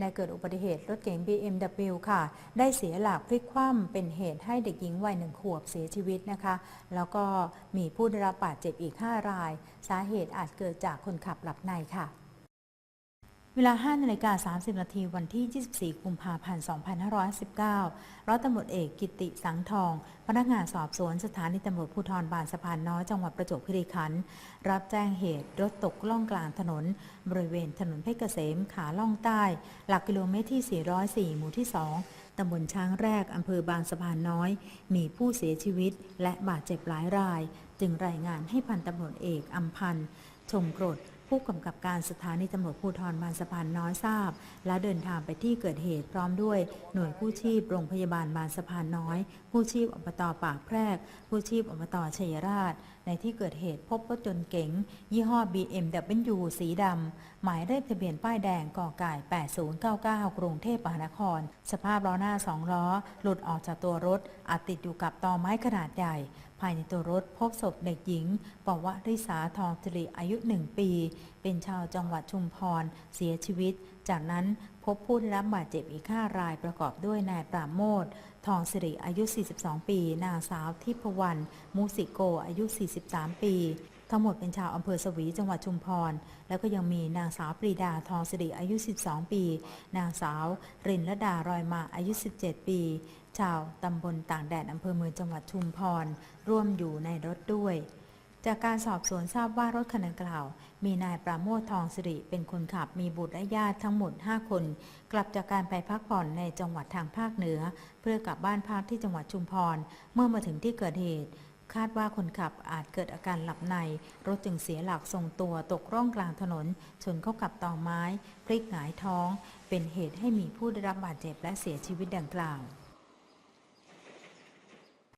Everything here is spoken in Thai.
ได้เกิดอุบัติเหตุรถเก๋ง BMW ค่ะ ได้เสียหลักพลิกคว่ำเป็นเหตุให้เด็กหญิงวัยหนึ่งขวบเสียชีวิตนะคะ แล้วก็มีผู้ได้รับบาดเจ็บอีก 5 ราย สาเหตุอาจเกิดจากคนขับหลับในค่ะ เวลา5นาฬิกา30 นาทีวันที่ 24 กุมภาพันธ์ 2519 ร้อยตำรวจเอกกิติสังทอง พนักงานสอบสวนสถานีตำรวจภูธรบางสะพานน้อยจังหวัดประจวบคีรีขันธ์รับแจ้งเหตุรถตกล่องกลางถนน บริเวณถนนเพชรเกษมขาล่องใต้ หลักกิโลเมตรที่ 404 หมู่ที่ 2 ตำบลช้างแรก อำเภอบางสะพานน้อย มีผู้เสียชีวิต และบาดเจ็บหลายราย จึงรายงานให้พันตำรวจเอกอัมพันธ์ชมกรด ผู้กำกับการสถานีตำรวจภูธรบางสะพานน้อยทราบ และเดินทางไปที่เกิดเหตุพร้อมด้วยหน่วยกู้ชีพโรงพยาบาลบางสะพานน้อยกู้ชีพอบตปากแพรกกู้ชีพอบตชัยราช ในที่เกิดเหตุพบรถยนต์เก๋งยี่ห้อ BMW สีดำหมายเลขทะเบียนป้ายแดงกอไก่ 8099 กรุงเทพมหานคร สภาพล้อหน้าสองล้อ หลุดออกจากตัวรถอาจติดอยู่กับตอไม้ขนาดใหญ่ ภายในตัวรถพบศพเด็กหญิงปวริษาทองสิริอายุหนึ่งปี เป็นชาวจังหวัดชุมพร เสียชีวิต จากนั้นพบผู้ได้รับบาดเจ็บอีก5รายประกอบด้วยนายปราโมททองสิริอายุ 42 ปี นางสาวทิพวรรณมูสิโกอายุ 43 ปี ทั้งหมดเป็นชาวอำเภอสวีจังหวัดชุมพร แล้วก็ยังมีนางสาวปรีดาทองสิริอายุ 12 ปี นางสาวรินละดารอยมาอายุ 17 ปี ชาวตำบลต่างแดนอำเภอเมืองจังหวัดชุมพร ร่วมอยู่ในรถด้วย จากการสอบสวนทราบว่ารถคันดังกล่าว มีนายปราโมททองสิริเป็นคนขับมีบุตรและญาติทั้งหมด 5 คน กลับจากการไปพักผ่อนในจังหวัดทางภาคเหนือ เพื่อกลับบ้านพักที่จังหวัดชุมพร เมื่อมาถึงที่เกิดเหตุ คาดว่าคนขับอาจเกิดอาการหลับใน รถจึงเสียหลักทรงตัวตกร่องกลางถนน ชนเข้ากับตอไม้ พลิกหงายท้อง เป็นเหตุให้มีผู้ได้รับบาดเจ็บและเสียชีวิตดังกล่าว